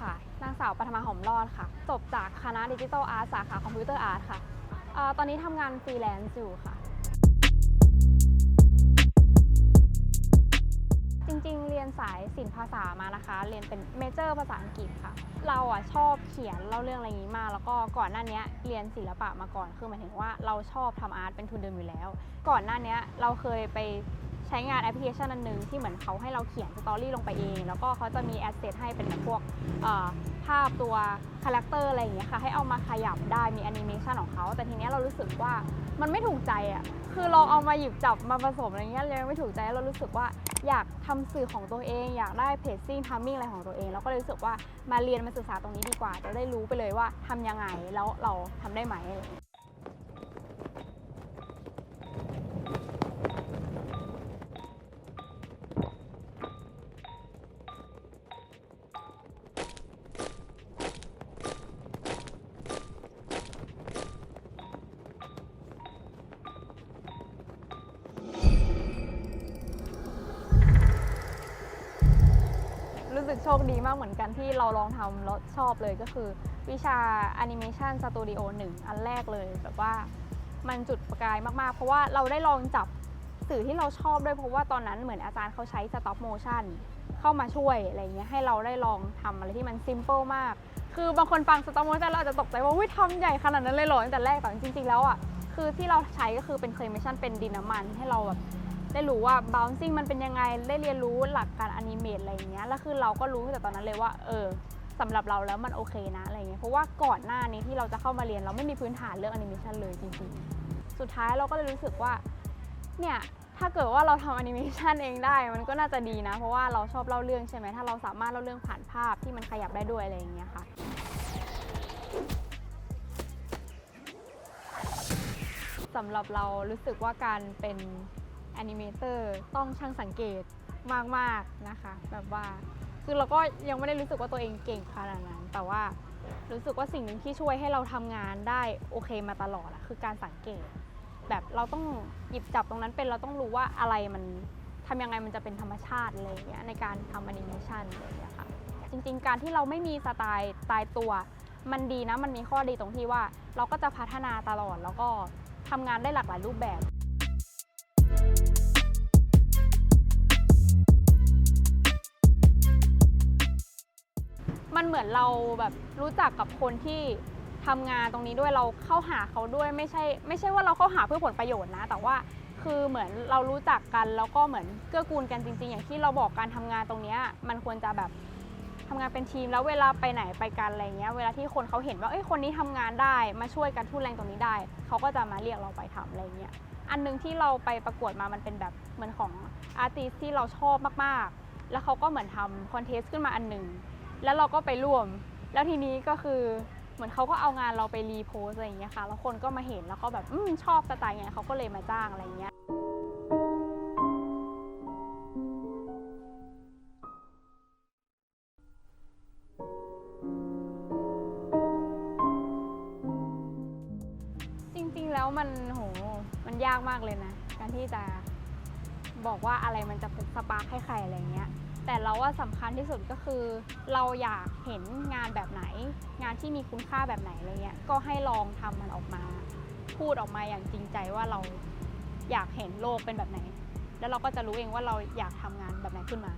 ค่ะ นางสาวปัทมาหอมรอดค่ะ จบจากคณะดิจิทัลอาร์ตสาขาคอมพิวเตอร์อาร์ตค่ะตอนนี้ทำงานฟรีแลนซ์อยู่ค่ะ จริงๆ เรียนสายศิลปภาษามานะคะ เรียนเป็นเมเจอร์ภาษาอังกฤษค่ะ เราอะชอบเขียนเล่าเรื่องอะไรอย่างนี้มาก แล้วก็ก่อนหน้านี้เรียนศิลปะมาก่อน คือหมายถึงว่าเราชอบทำอาร์ตเป็นทุนเดิมอยู่แล้ว ก่อนหน้านี้เราเคยไป ใช้งานแอปพลิเคชันอันนึงที่เหมือนเขาให้เราเขียนสตอรี่ลงไปเอง แล้วก็เขาจะมีแอสเซทให้เป็นแบบพวกภาพตัวคาแรคเตอร์อะไรอย่างเงี้ยค่ะให้เอามาขยับได้มีแอนิเมชันของเขาแต่ทีเนี้ยเรารู้สึกว่ามันไม่ถูกใจอะคือลองเอามาหยิบจับมาผสมอะไรเงี้ยยังไม่ถูกใจแล้วเรารู้สึกว่าอยากทำสื่อของตัวเอง อยากได้เพจซิ่งทัมมิ่งอะไรของตัวเองแล้วก็เลยรู้สึกว่ามาเรียนมาศึกษาตรงนี้ดีกว่าจะได้รู้ไปเลยว่าทำยังไงแล้วเราทำได้ไหมอะไรอย่างเงี้ย สึกโชคดีมากเหมือนกันที่เราลองทำแล้วชอบเลยก็คือ วิชา Animation Studio 1 อันแรกเลยแบบว่ามันจุดประกายมากๆ เพราะว่าเราได้ลองจับสื่อที่เราชอบด้วยเพราะว่าตอนนั้นเหมือนอาจารย์เขาใช้ Stop Motion เข้ามาช่วยอะไรเงี้ยให้เราได้ลองทำอะไรที่มัน Simple มาก คือบางคนฟัง Stop Motion เราอาจจะตกใจว่าวิทำใหญ่ขนาดนั้นเลยเหรอตั้งแต่แรกแต่จริงๆแล้วอะคือที่เราใช้ก็คือเป็น Claymation เป็นดินน้ำมันให้เราแบบ ได้รู้ว่า bouncing มันเป็นยังไงได้เรียนรู้หลักการอนิเมตอะไรอย่างเงี้ยแล้วคือเราก็รู้ตั้งแต่ตอนนั้นเลยว่า เออสำหรับเราแล้วมันโอเคนะอะไรเงี้ยเพราะว่าก่อนหน้านี้ที่เราจะเข้ามาเรียนเราไม่มีพื้นฐานเรื่องแอนิเมชันเลยจริงๆ สุดท้ายเราก็เลยรู้สึกว่าเนี่ยถ้าเกิดว่าเราทำแอนิเมชันเองได้มันก็น่าจะดีนะ เพราะว่าเราชอบเล่าเรื่องใช่ไหมถ้าเราสามารถเล่าเรื่องผ่านภาพที่มันขยับได้ด้วยอะไรอย่างเงี้ยค่ะสำหรับเรารู้สึกว่าการเป็น แอนิเมเตอร์ต้องช่างสังเกตมากๆนะคะ แบบว่าคือเราก็ยังไม่ได้รู้สึกว่าตัวเองเก่งขนาดนั้น แต่ว่ารู้สึกว่าสิ่งหนึ่งที่ช่วยให้เราทำงานได้โอเคมาตลอดอะคือการสังเกต แบบเราต้องหยิบจับตรงนั้นเป็นเราต้องรู้ว่าอะไรมันทำยังไงมันจะเป็นธรรมชาติอะไรเงี้ยในการทำแอนิเมชันอะไรอย่างเงี้ยค่ะจริง ๆ การที่เราไม่มีสไตล์ตายตัว มันดีนะมันมีข้อดีตรงที่ว่า เราก็จะพัฒนาตลอดแล้วก็ทำงานได้หลากหลายรูปแบบ มันเหมือนเราแบบรู้จักกับคนที่ทำงานตรงนี้ด้วยเราเข้าหาเขาด้วยไม่ใช่ ไม่ใช่ว่าเราเข้าหาเพื่อผลประโยชน์นะ แต่ว่าคือเหมือนเรารู้จักกันแล้วก็เหมือนเกื้อกูลกันจริง ๆ อย่างที่เราบอกการทำงานตรงนี้มันควรจะแบบทำงานเป็นทีมแล้วเวลาไปไหนไปกันอะไรเงี้ยเวลาที่คนเขาเห็นว่าเอ้ยคนนี้ทำงานได้มาช่วยกันทุ่นแรงตรงนี้ได้ เขาก็จะมาเรียกเราไปทำอะไรเงี้ยอันหนึงที่เราไปประกวดมามันเป็นแบบเหมือนของอาร์ติสที่เราชอบมากๆ แล้วเขาก็เหมือนทำคอนเทสต์ขึ้นมาอันหนึ่ง แล้วเราก็ไปร่วม แล้วทีนี้ก็คือเหมือนเขาก็เอางานเราไปรีโพสอะไรอย่างเงี้ยค่ะ แล้วคนก็มาเห็นแล้วก็แบบอืมชอบสไตล์ไงเขาก็เลยมาจ้างอะไรเงี้ย จริงๆแล้วมันโหมันยากมากเลยนะ การที่จะบอกว่าอะไรมันจะเป็นสปาร์คให้ใครอะไรเงี้ย แต่เราว่าสำคัญที่สุดก็คือ เราอยากเห็นงานแบบไหน งานที่มีคุณค่าแบบไหนอะไรเงี้ยก็ให้ลองทำมันออกมา พูดออกมาอย่างจริงใจว่าเราอยากเห็นโลกเป็นแบบไหน แล้วเราก็จะรู้เองว่าเราอยากทำงานแบบไหนขึ้นมา